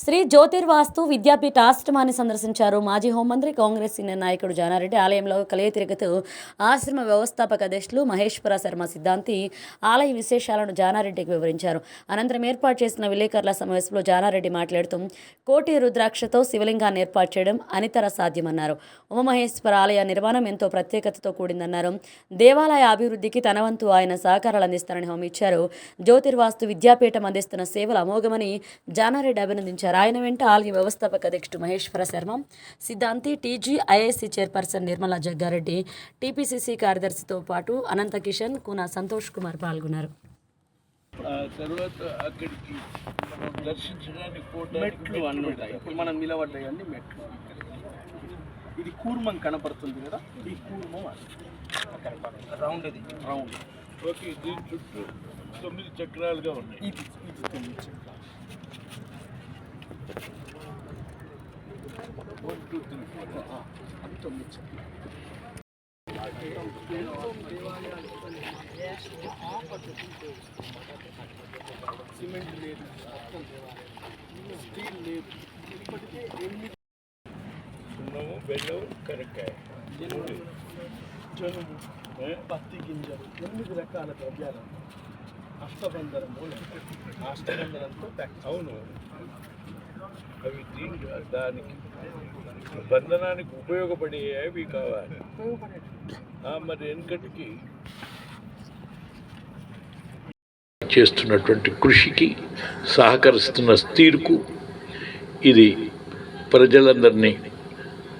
శ్రీ జ్యోతిర్వాస్తు విద్యాపీఠ ఆశ్రమాన్ని సందర్శించారు మాజీ హోంమంత్రి కాంగ్రెస్ సీనియర్ నాయకుడు జానారెడ్డి ఆలయంలో కలియ తిరుగుతూ ఆశ్రమ వ్యవస్థాపక అధ్యక్షులు మహేశ్వర శర్మ సిద్ధాంతి ఆలయ విశేషాలను జానారెడ్డికి వివరించారు. అనంతరం ఏర్పాటు చేసిన విలేకరుల సమావేశంలో జానారెడ్డి మాట్లాడుతూ కోటి రుద్రాక్షతో శివలింగాన్ని ఏర్పాటు చేయడం అనితర సాధ్యమన్నారు. ఉమమహేశ్వర ఆలయ నిర్మాణం ఎంతో ప్రత్యేకతతో కూడిందన్నారు. దేవాలయ అభివృద్ధికి తనవంతు ఆయన సహకారాలు అందిస్తారని హామీ ఇచ్చారు. జ్యోతిర్వాస్తు విద్యాపీఠం అందిస్తున్న సేవలు అమోఘమని జానారెడ్డి అభినందించారు. ఆయన వెంట ఆలయ వ్యవస్థాపక అధ్యక్షుడు Maheshwara Sharma Siddhanti TG IIC chairperson Nirmala Jaggareddy TPCC కార్యదర్శితో పాటు అనంత కిషన్ కూన సంతోష్ కుమార్ పాల్గొన్నారు. తర్వాత అక్కడికి దర్శించడానికి పోవడానికి మెట్లు అన్నీ ఉంటాయి. ఇప్పుడు మనం నిలబడ్డాయి అన్ని మెట్లు. ఇది కూర్మం కనపడుతుంది కదా ఈ కూర్మం రౌండ్ ఇది. రౌండ్ ఓకే దీని చుట్టూ తొమ్మిది చక్రాలుగా ఉన్నాయి. ఇది ఇది తొమ్మిది చెట్లు. సిమెంట్ లేదు స్టీల్ లేదు ఇప్పటికే ఎనిమిది సున్నము బెల్లం కరక్కాయ ఎనిమిది జనుము పత్తి గింజలు ఎనిమిది రకాల ద్రవ్యాలు అష్టబంధనము అష్టబంధనంతో ప్యాక్ అవును అవి దానికి బంధనానికి ఉపయోగపడేవి కావాలి. మరి వెనుకటికి చేస్తున్నటువంటి కృషికి సహకరిస్తున్న తీరుకు ఇది ప్రజలందరినీ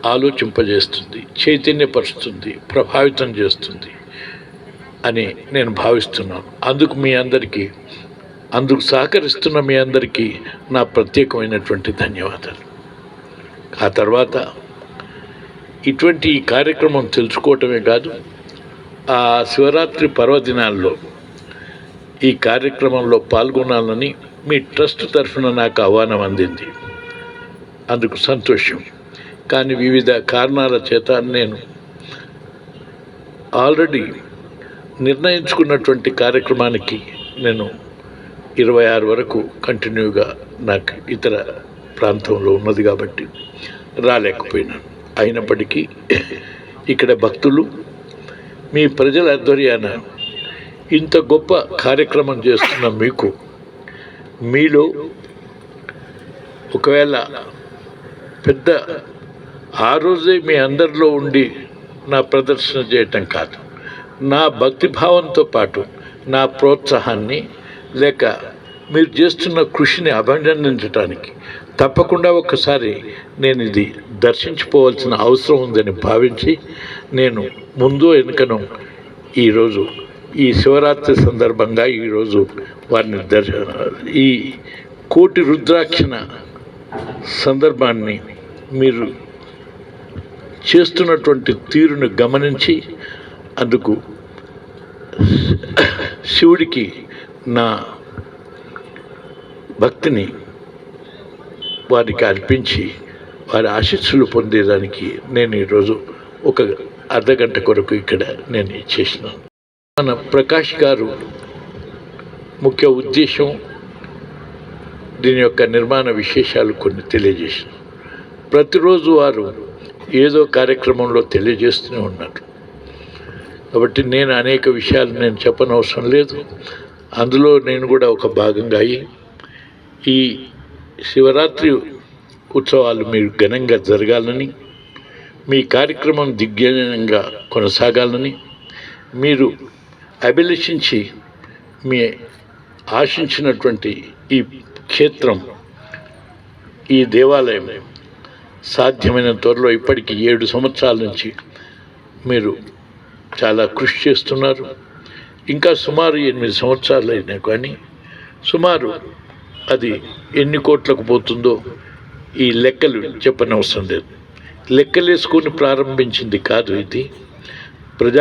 ఆలోచింపజేస్తుంది చైతన్యపరుస్తుంది ప్రభావితం చేస్తుంది అని నేను భావిస్తున్నాను. అందుకు మీ అందరికీ అందుకు సహకరిస్తున్న మీ అందరికీ నా ప్రత్యేకమైనటువంటి ధన్యవాదాలు. ఆ తర్వాత ఇటువంటి ఈ కార్యక్రమం తెలుసుకోవటమే కాదు ఆ శివరాత్రి పర్వదినాల్లో ఈ కార్యక్రమంలో పాల్గొనాలని మీ ట్రస్ట్ తరఫున నాకు ఆహ్వానం అందింది. అందుకు సంతోషం. కానీ వివిధ కారణాల చేత నేను ఆల్రెడీ నిర్ణయించుకున్నటువంటి కార్యక్రమానికి నేను ఇరవై ఆరు వరకు కంటిన్యూగా నాకు ఇతర ప్రాంతంలో ఉన్నది కాబట్టి రాలేకపోయినాను అయినప్పటికీ ఇక్కడ భక్తులు మీ ప్రజల ఆధ్వర్యాన ఇంత గొప్ప కార్యక్రమం చేస్తున్న మీకు మీలో ఒకవేళ పెద్ద ఆ రోజే మీ అందరిలో ఉండి నా ప్రదర్శన చేయటం కాదు. నా భక్తి భావంతో పాటు నా ప్రోత్సాహాన్ని లేక మీరు చేస్తున్న కృషిని అభినందించడానికి తప్పకుండా ఒకసారి నేను ఇది దర్శించుకోవాల్సిన అవసరం ఉందని భావించి నేను ముందు వెనుకను ఈరోజు ఈ శివరాత్రి సందర్భంగా ఈరోజు వారిని దర్శ ఈ కోటి రుద్రాక్షణ సందర్భాన్ని మీరు చేస్తున్నటువంటి తీరును గమనించి అందుకు శివుడికి నా భక్తిని వారికి అర్పించి వారి ఆశీస్సులు పొందేదానికి నేను ఈరోజు ఒక అర్ధగంట కొరకు ఇక్కడ నేను చేసినాను. మన ప్రకాష్ గారు ముఖ్య ఉద్దేశం దీని యొక్క నిర్మాణ విశేషాలు కొన్ని తెలియజేసిన. ప్రతిరోజు వారు ఏదో కార్యక్రమంలో తెలియజేస్తూనే ఉన్నారు. కాబట్టి నేను అనేక విషయాలు నేను చెప్పనవసరం లేదు. అందులో నేను కూడా ఒక భాగంగా అయ్యి ఈ శివరాత్రి ఉత్సవాలు మీరు ఘనంగా జరగాలని మీ కార్యక్రమం దిగ్విజయంగా కొనసాగాలని మీరు అభిలషించి మీ ఆశించినటువంటి ఈ క్షేత్రం ఈ దేవాలయం సాధ్యమైన త్వరలో ఇప్పటికి ఏడు సంవత్సరాల నుంచి మీరు చాలా కృషి చేస్తున్నారు. ఇంకా సుమారు ఎనిమిది సంవత్సరాలు అయినా కానీ సుమారు అది ఎన్ని కోట్లకు పోతుందో ఈ లెక్కలు చెప్పనవసరం లేదు. లెక్కలేసుకొని ప్రారంభించింది కాదు ఇది.